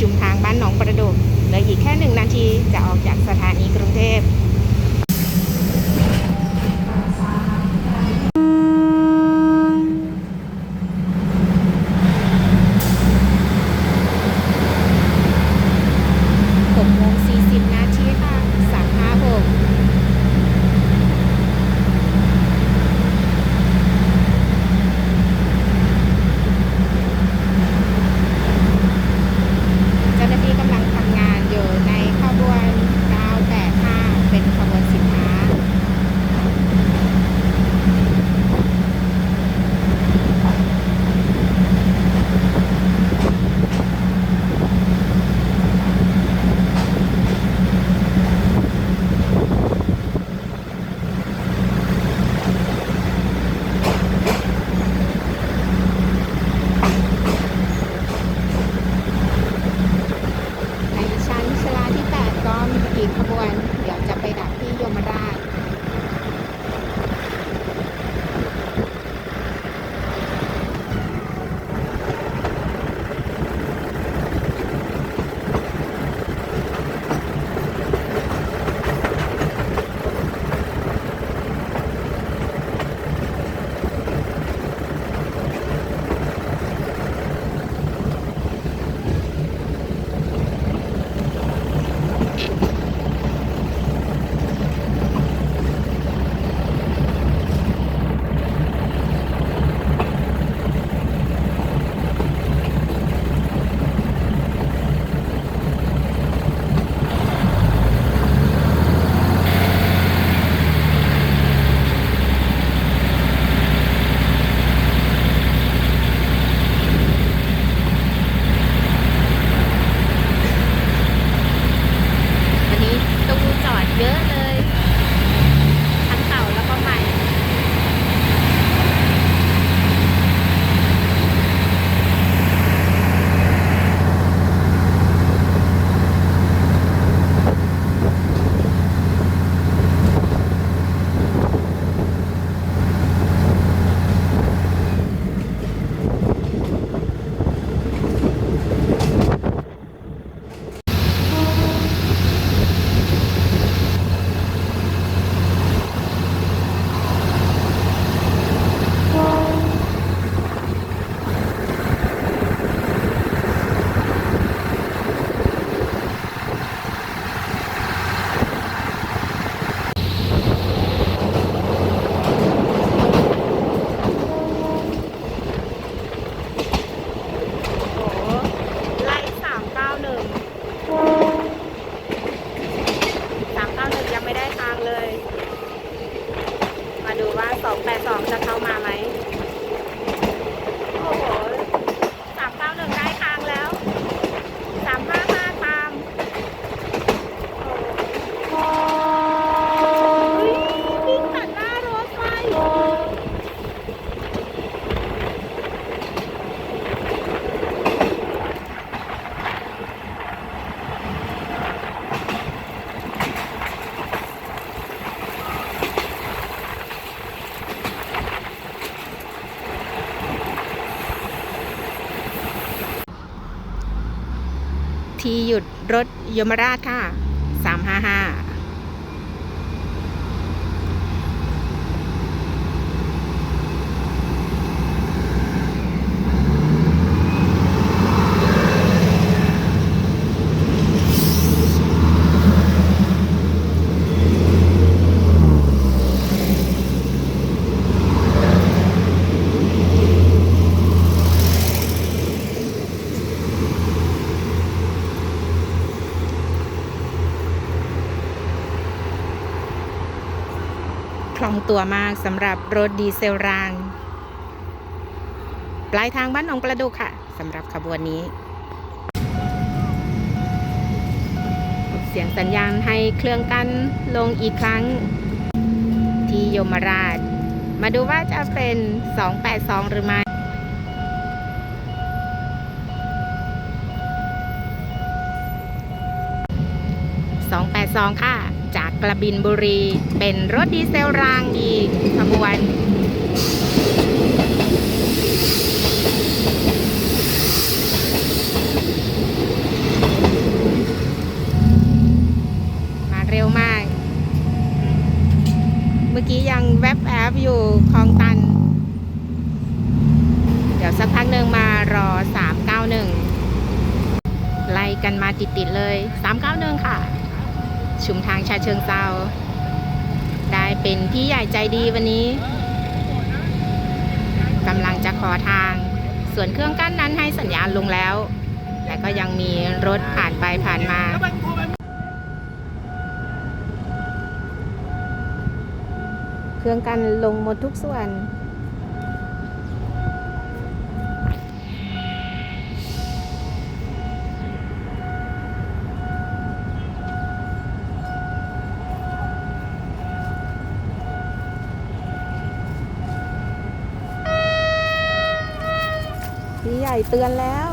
ชุมทางบ้านหนองประดุกเหลืออีกแค่หนึ่งนาทีจะออกจากสถานีกรุงเทพ หกโมงสี่สิบนาทีค่ะสามห้าหกเจ้าหน้าที่กำลังทำงานอยู่ในขบวน 985 เป็นขบวนสินค้า ในชั้นชลาที่ 8 ก็มี อี 282 จะเข้ามาไหม ที่หยุดรถยมราชค่ะ 355 ตัวมากสำหรับรถดีเซลราง ปลายทางบ้านหนองประดูค่ะสำหรับขบวนนี้ เสียงสัญญาณให้เครื่องกั้นลงอีกครั้ง ที่ยมราช มาดูว่าจะเป็น 282 หรือไม่282 ค่ะ กระบินบุรี เป็นรถดีเซลรางอีกขบวนมาเร็วมาก เมื่อกี้ยังแวบแอบอยู่คลองตัน เดี๋ยวสักพักหนึ่งมารอ 391 ไล่กันมาติดๆเลย 391 ค่ะ ชุมทางชาเชิงเซาได้เป็นพี่ใหญ่ใจดีวันนี้กำลังจะขอทาง ส่วนเครื่องกั้นนั้นให้สัญญาณลงแล้ว แต่ก็ยังมีรถผ่านไปผ่านมาเครื่องกันลงหมดทุกส่วน เตือนแล้ว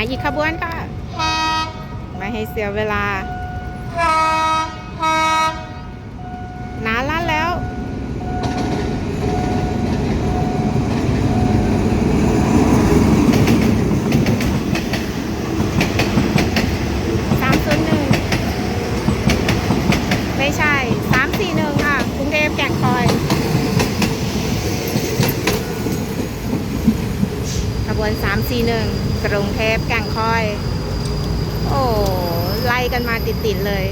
มาอีกขบวนค่ะ ไม่ให้เสียเวลานานลั่นแล้วสามศูนย์หนึ่งไม่ใช่341ค่ะกรุงเทพแก่งคอยขบวน341 กรุงเทพแก่งคอย โอ้ไล่กันมาติดๆเลย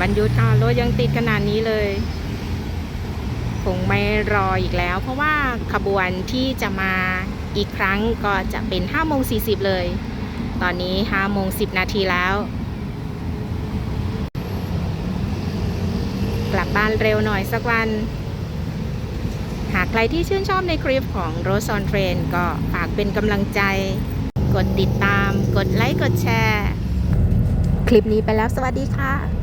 วันหยุดค่ะรถยังติดขนาดนี้เลย คงไม่รออีกแล้ว เพราะว่าขบวนที่จะมาอีกครั้งก็จะเป็น5โมง40 เลย ตอนนี้5โมง10 นาทีแล้ว บบ้านเร็วหน่อยสักวัน หากใครที่ชื่นชอบในคลิปของ r o s e on Train ก็ฝากเป็นกำลังใจ กดติดตาม กดไลค์ กดแชร์ คลิปนี้ไปแล้วสวัสดีค่ะ